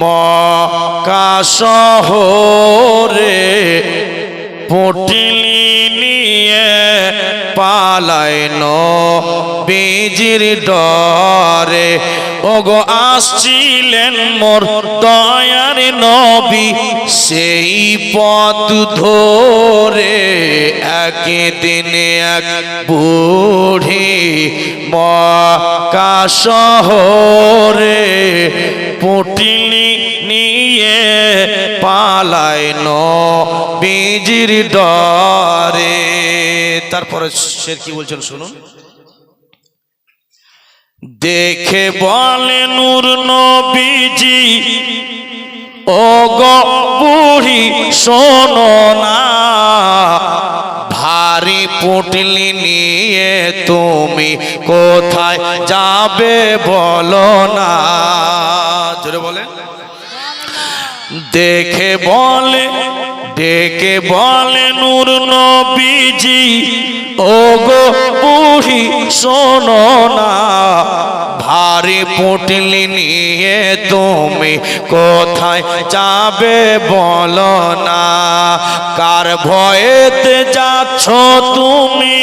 মকা শহরে পুটলি নিয়ে পালাইন বীজির ডরে। ওগো, আসছিলেন মোর দয়ার নবী, সেই পথ ধরে একদিন এক বুড়ি মকা শহরে পুটলি নিয়ে পালায় বীজির ডরে। তারপরে সে কি বলছেন শুনুন? দেখে বলে নূর নবীজি ও বুড়ি শোনো না, ভারী পুটলি নিয়ে তুমি কোথায় যাবে বলো না। জোরে বলে দেখে বলে ডেকে বলে নূর নবীজি ও গো শোনো না, ভারী পুটলি নিয়ে তুমি কোথায় যাবে বলো না, কার ভয়েতে যাচ্ছ তুমি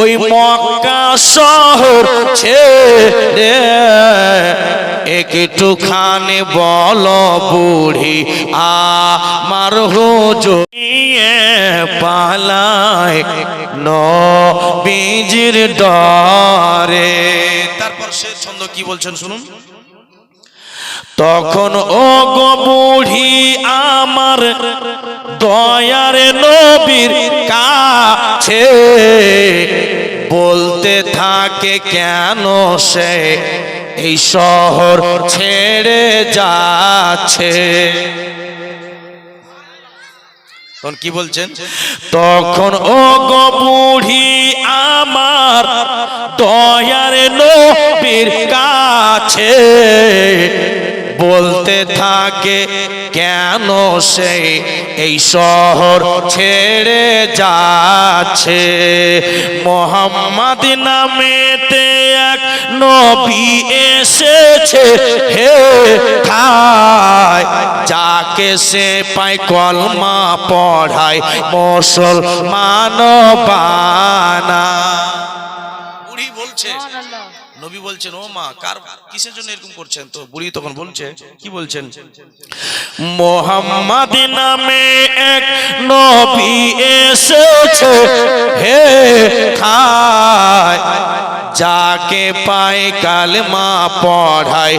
ওই মক্কা শহর ছেড়ে? একটুখানি বল বুড়ি, আমার হুজুরিয়ে পালায় ন বীজির ডরে। তারপর সে ছন্দ কি বলছেন শুনুন? তখন ও গো বুড়ি আমার দয়ার নবীর কাছে বলতে থাকে, কেন সে এই শহর ছেড়ে যাচ্ছে। তখন কি বলছেন? তখন ও গো আমার দয়ার নবীর কাছে বলতে থাকে, কেন সে এই শহর ছেড়ে যাচ্ছে? মোহাম্মদ নামেতে নবী এসেছে, হে ঠায় যাকে সে পায় কলমা পড়ায়, মুসলমান বানা। বুড়ি বলছে, নবী বলছেন, ও মা, কার, কিসের জন্য এরকম করছেন? তো বুড়ি তখন বলছে, কি বলছেন? মোহাম্মদ নামে এক নবী এসেছে, হে খায় যাকে পায় কালমা পড়ায়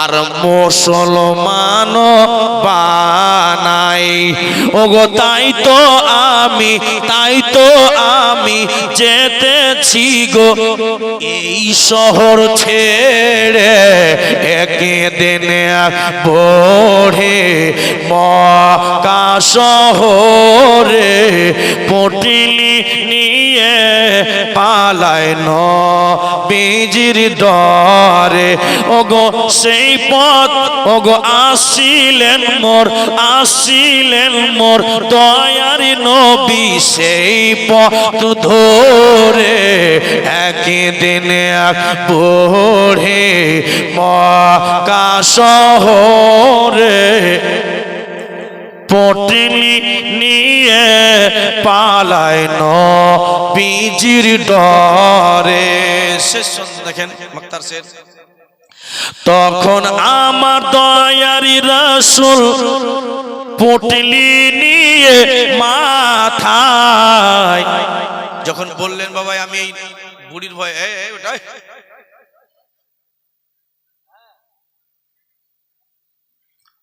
আর মুসলমান বানাই ওগো, তাই তো আমি, তাই তো আমি যেতেছি গো। এই শহর ছেড়ে একদিন পড়ে মকা শহরে পটিলি নিয়ে পালায় ন বীজির ডরে ওগো সেই পথ, ওগো আসিলেন মোর আসিলেন মোর দয়ার নবী সেই পথ ধরে। একদিন এক পড়ে মকা শহরে পটিনি নিয়ে পালায় ন বীজির ডরে। শেষ দেখেন শেষ তখন আমার দয়ারি রসুল পটলি নিয়ে মাথায় যখন বললেন বাবা আমি এই বুড়ির ভয় এই, এই, ওটা, এই।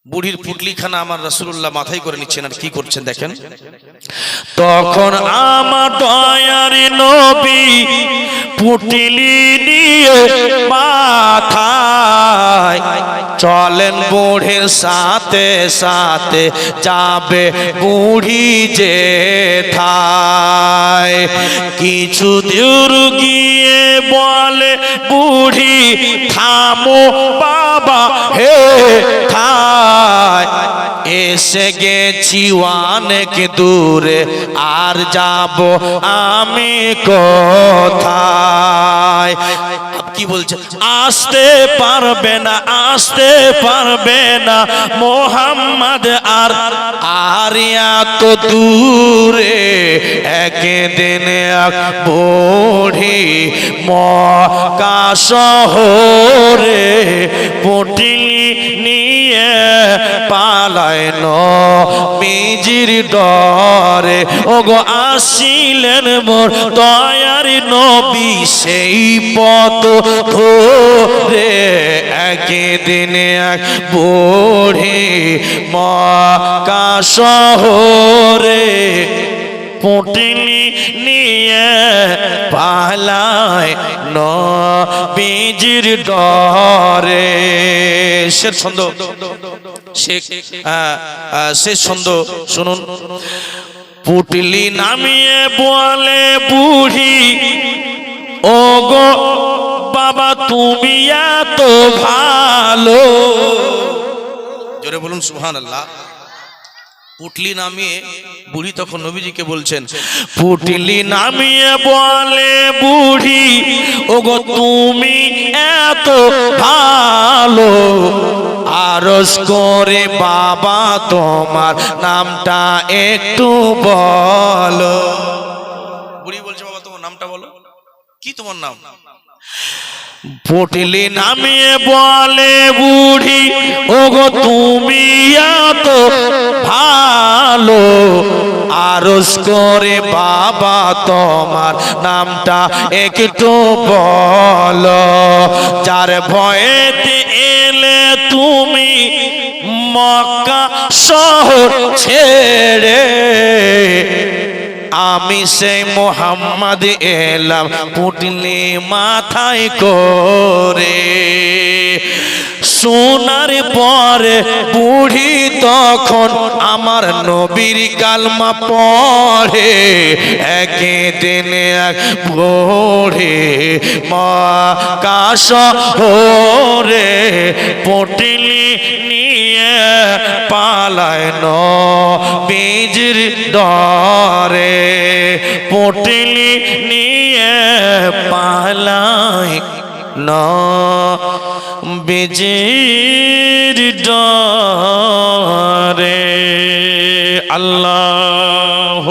বুড়ির পুটলিখানা আমার রসুল্লাহ মাথায় করে নিচ্ছেন আর কি করছেন দেখেন? তখন আমার দয়ার নবী পুটলি নিয়ে মাথায় চলেন বুড়ির সাথে সাথে যাবে বুড়ি যে থায় কিছু দূর গিয়ে বলে, বুড়ি, থামো বাবা, হে থায় এসে গেছি অনেক দূরে, আর যাব আমি কোথায়? কি বলছে? আসতে পারবে না, আসতে পারবে না, মোহাম্মদ আর আরিয়া তো দূরে, একদিন এক বড়ি মকা শহরে পটিলি মিজির ডরে, ওগো আসিলেন মোর দয়ার নবী, সেই পথ ধরে একদিন এক বড়ি মকা শহরে পুটিনি নিয়ে পালায় ন বীজির ডরে। শেষ ছন্দ। শেখ শেষ ছন্দ শুনুন। পুটলি নামিয়ে বলে বুড়ি ও গো বাবা তুমি এত ভালো। জোরে বলুন সুহান আল্লাহ পুটলি নামিয়ে বুড়ি তখন নবীজিকে বলছেন পুটলি নামিয়ে বলে বুড়ি ওগো তুমি এত ভালো। আরস করে বাবা তোমার নামটা একটু বলো। বুড়ি বলছে বাবা তোমার নামটা বলো। কি তোমার নাম? পটলি নামিয়ে বলে বুড়ি, ওগো তুমি এত ভালো আরস করে বাবা, তোমার নামটা একটু বলো। যার ভয়েতে এলে তুমি মক্কা শহর ছেড়ে আমি সে মোহাম্মদ এলাম পুটলি মাথায় করে। শোনার পরে বুড়ি তখন আমার নবীর কালমা পড়ে। একে দিনে এক মা কাশ হরে পটিলি নিয়ে পালায় ন বীজর ডরে পটিলি নিয়ে পালায় ন বীজের ডরে আল্লাহ